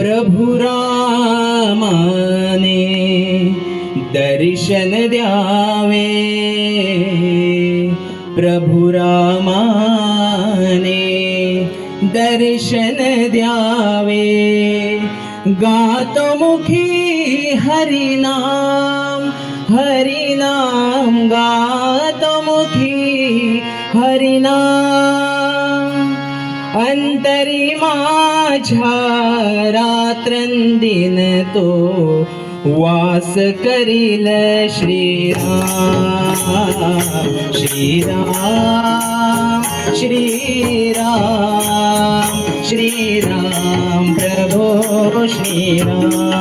प्रभुरामाने दर्शन द्यावे। प्रभुरामाने राे दर्शन द्याव। गातुमुखी हरिनाम हरिनाम गो मुखी हरिणा अंतरी माझ्या रात्रंदिन तो वास करील श्रीराम श्रीराम श्रीराम श्रीराम प्रभो श्रीराम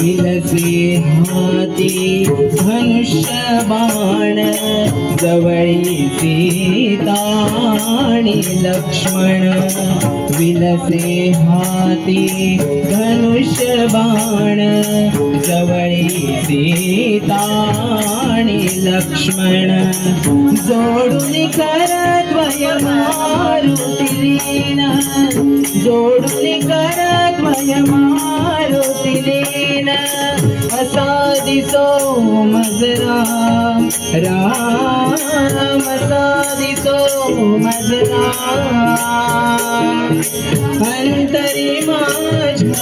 विलसे हाती धनुष्य बाण जवळी सीता लक्ष्मण. विलसे हाती धनुष्य बाण जवळी सीता लक्ष्मण जोडून करद्वय मारुतीलीन जोडून करद्वय मारुतीलीन असा दिसो मज राम असा दिसो मज राम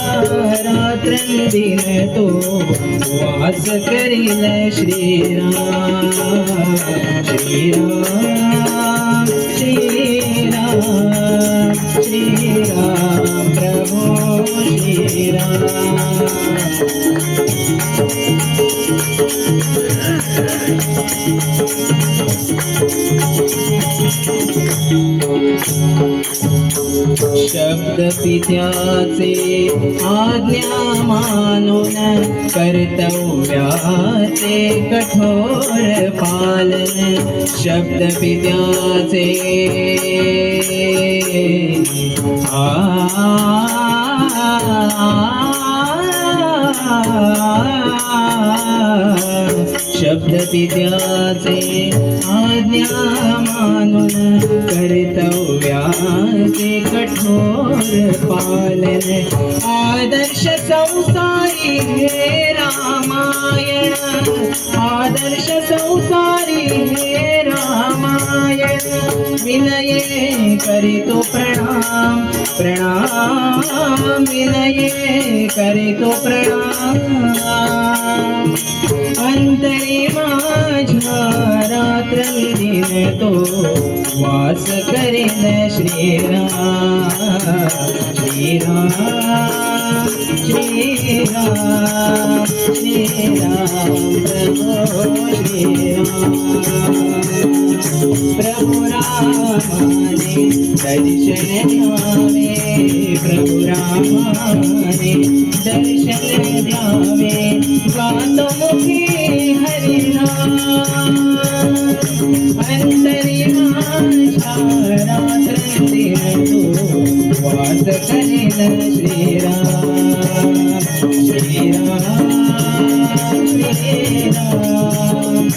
रात्रन दिन तो वास करिल श्री राम श्री राम श्री राम श्री राम प्रभो श्री राम शब्द पित्याचे आज्ञा मानून कर्तव्याचे कठोर पालन शब्द पित्याचे शब्द पित्याचे आज्ञा मानून कर्तव्याचे कठोर पालन. आदर्श संसारी हे रामायण. आदर्श संसारी हे रामायण. विनय करे तो प्रणाम प्रणाम। विनय करे तो प्रणाम। अंतरे माझा रात्रंदिन तो वास करे न श्री राम। श्री राम श्री राम श्री राम श्री राम। प्रभु रामा ने दर्शन ध्यावे प्रभु रामा ने दर्शन ध्यावे गातो मुखे हरि राम अंतरि माशारात्र तो वास करे श्री राम श्री राम श्री राम